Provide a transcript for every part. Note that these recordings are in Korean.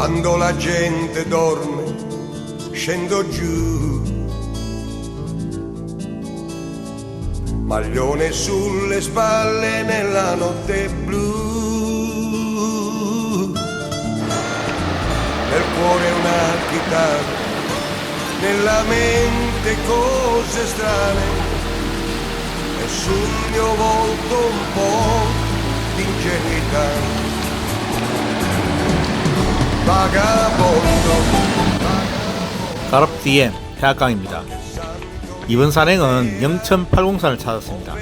Quando la gente dorme, scendo giù. Maglione sulle spalle nella notte blu. Nel cuore una chitarra, nella mente cose strane. E sul mio volto un po' di ingenuità. 가럽 DM 해악강입니다. 이번 산행은 영천803을 찾았습니다.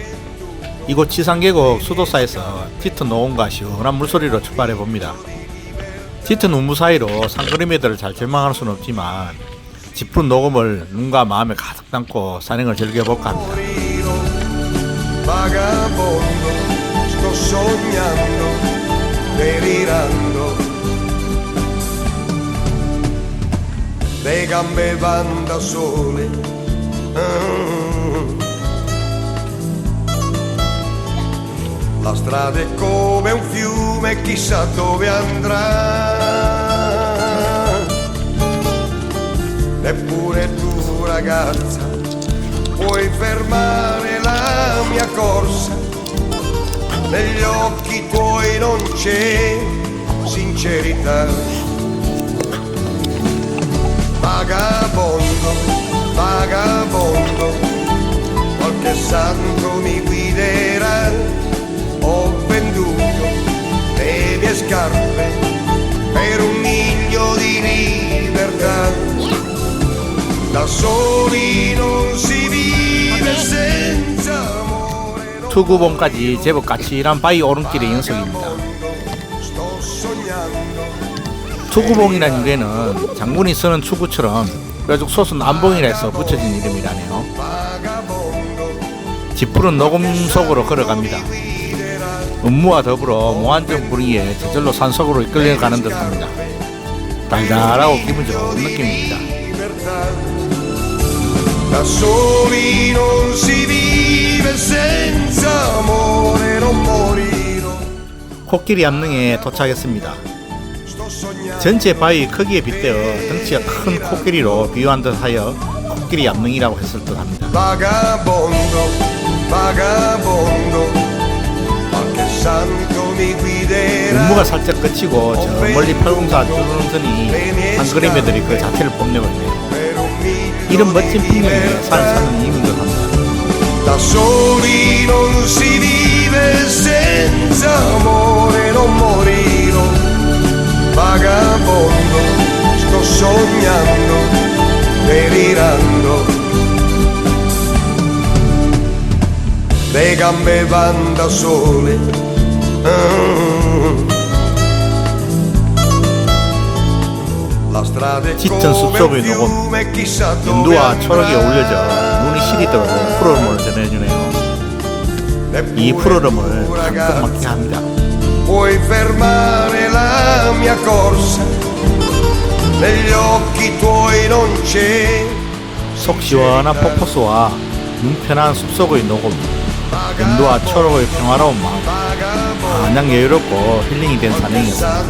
이곳 지상계곡 수도사에서 짙은 노온과 시원한 물소리로 출발해 봅니다. 짙은 우무 사이로 산그림이들을 잘 절망할 수는 없지만 짙은 녹음을 눈과 마음에 가득 담고 산행을 즐겨볼까 합니다. sognando le gambe van da sole la strada è come un fiume chissà dove andrà neppure tu ragazza puoi fermare la mia corsa. Negli occhi tuoi non c'è sincerità. Vagabondo, qualche santo mi guiderà. Ho venduto le mie scarpe per un miglio di libertà. Da soli non si vive senza amore. 투구봉까지 제법 까칠한 바위 오른길의 연속입니다. 투구봉이라는 유래는 장군이 쓰는 투구처럼 솟은 안봉이라 해서 붙여진 이름이라네요. 짙푸른 녹음 속으로 걸어갑니다. 음무와 더불어 무한정 분위기에 저절로 산속으로 이끌려가는 듯합니다. 달달하고 기분 좋은 느낌입니다. 코끼리 암릉에 도착했습니다. 전체 바위 크기에 빗대어 덩치가 큰 코끼리로 비유한 듯 하여 코끼리 암릉이라고 했을 듯 합니다. mi guiderà. 음무가 살짝 그치고 저 멀리 팔공사 주름선이 한 그림애들이 그 자체를 뽐내고 있네요. 이런 멋진 풍경에. 산을 찾는 이유인 듯 합니다. Gambe van da sole. Mm. La strada è 짙은 숲속의 녹음, 초록이 andrà. 어울려져 눈이 시리도록 푸르름을 전해주네요. 이 가끔 맡게 합니다. Puoi fermare la mia corsa, negli occhi tuoi non c'è 속 시원한 폭포수와 눈편한 숲속의 녹음, 연두와 초록의 평화로운 마음, 마냥 여유롭고 힐링이 된 산행이었습니다.